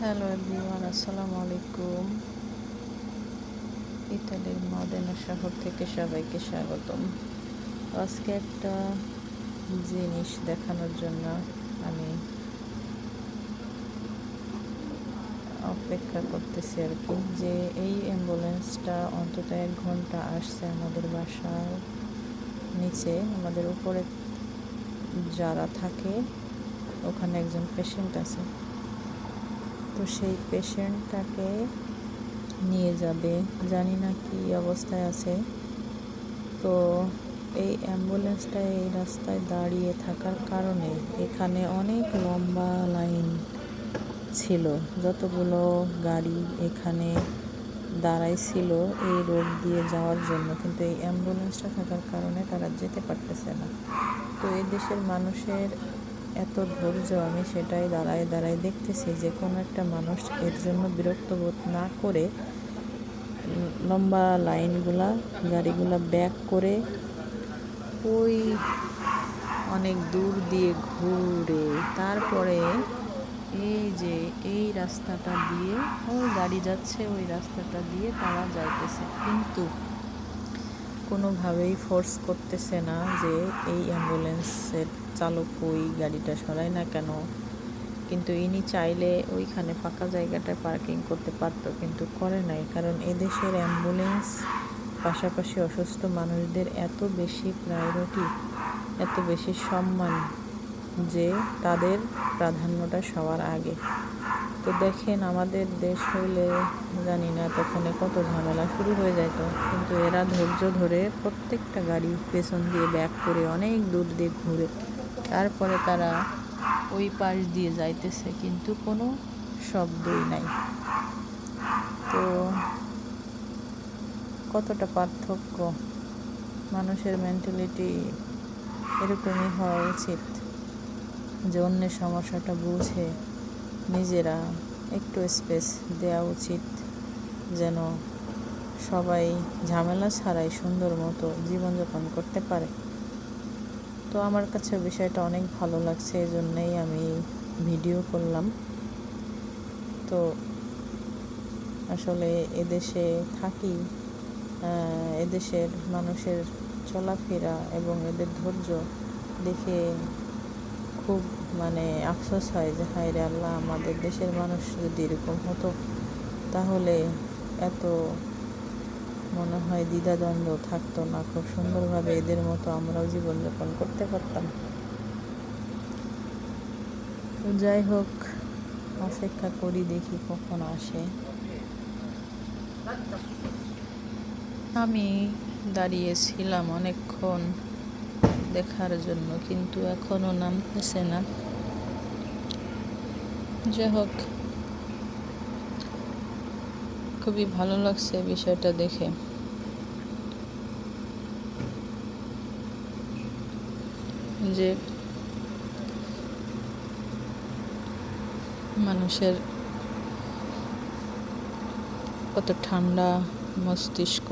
Hello everyone, আসসালামু আলাইকুম। ইতালির মদেনা শহর থেকে সবাইকে স্বাগতম। আজকে একটা জিনিস দেখানোর জন্য আমি অপেক্ষা করতেছি আর কি, যে এই অ্যাম্বুলেন্সটা অন্তত এক ঘণ্টা আসছে আমাদের বাসার নিচে। আমাদের উপরে যারা থাকে, ওখানে একজন পেশেন্ট আছে। তো সেই পেশেন্টটাকে নিয়ে যাবে। জানি না কি অবস্থায় আছে। তো এই অ্যাম্বুলেন্সটা এই রাস্তায় দাঁড়িয়ে থাকার কারণে এখানে অনেক লম্বা লাইন ছিল। যতগুলো গাড়ি এখানে দাঁড়াইছিল এই রোড দিয়ে যাওয়ার জন্য। কিন্তু এই অ্যাম্বুলেন্সটা থাকার কারণে তারা যেতে পারতেছে না। তো এই দেশের মানুষের এত ধৈর্য আমি সেটাই দাঁড়ায় দাঁড়ায় দেখতেছি যে কোনো একটা মানুষ এর জন্য বিরক্ত বোধ না করে লম্বা লাইনগুলা, গাড়িগুলা ব্যাক করে ওই অনেক দূর দিয়ে ঘুরে, তারপরে এই যে এই রাস্তাটা দিয়ে, ওই গাড়ি যাচ্ছে, ওই রাস্তাটা দিয়ে তারা যাইতেছে। কিন্তু কোনোভাবেই ফোর্স করতেছে না যে এই অ্যাম্বুলেন্সের চালক ওই গাড়িটা সরায় না কেন? কিন্তু ইনি চাইলে ওইখানে ফাঁকা জায়গাটায় পার্কিং করতে পারতো, কিন্তু করে নাই। কারণ এদেশের অ্যাম্বুলেন্স পাশাপাশি অসুস্থ মানুষদের এত বেশি প্রায়োরিটি এত বেশি সম্মান যে তাদের প্রাধান্যটা সবার আগে। তো দেখেন, আমাদের দেশ হইলে জানি না তখন কত ঝামেলা শুরু হয়ে যেত কিন্তু এরা ধৈর্য ধরে প্রত্যেকটা গাড়ি পেছন দিয়ে ব্যাক করে অনেক দূর দিয়ে ঘুরে। তারপরে তারা ওই পাশ দিয়ে যাইতেছে, কিন্তু কোনো শব্দই নাই। তো কতটা পার্থক্য? মানুষের মেন্টালিটি এরকমই হওয়া উচিত যে অন্যের সমস্যাটা বুঝে নিজেরা একটু স্পেস দেওয়া উচিত যেন সবাই ঝামেলা ছাড়াই সুন্দর মতো জীবনযাপন করতে পারে। তো আমার কাছে বিষয়টা অনেক ভালো লাগছে, এই জন্যেই আমি ভিডিও করলাম। তো আসলে এদেশে থাকি এদেশের মানুষের চলাফেরা এবং এদের ধৈর্য দেখে খুব মানে আফসোস হয় যে, হায় রে আল্লাহ, আমাদের দেশের মানুষ যদি এরকম হতো, তাহলে এত মনে হয় দ্বিধাদ্বন্দ্ব থাকতো না। খুব সুন্দরভাবে এদের মতো আমরাও জীবনযাপন করতে পারতাম। যাই হোক, অপেক্ষা করি দেখি কখন আসে। আমি দাঁড়িয়েছিলাম অনেকক্ষণ দেখার জন্য, কিন্তু এখনও নামতেছে না। যাই হোক খুবই ভালো লাগছে বিষয়টা দেখে। যে মানুষের কত ঠান্ডা মস্তিষ্ক।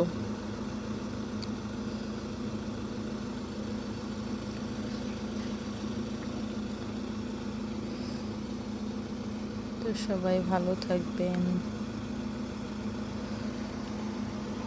তো সবাই ভালো থাকবেন।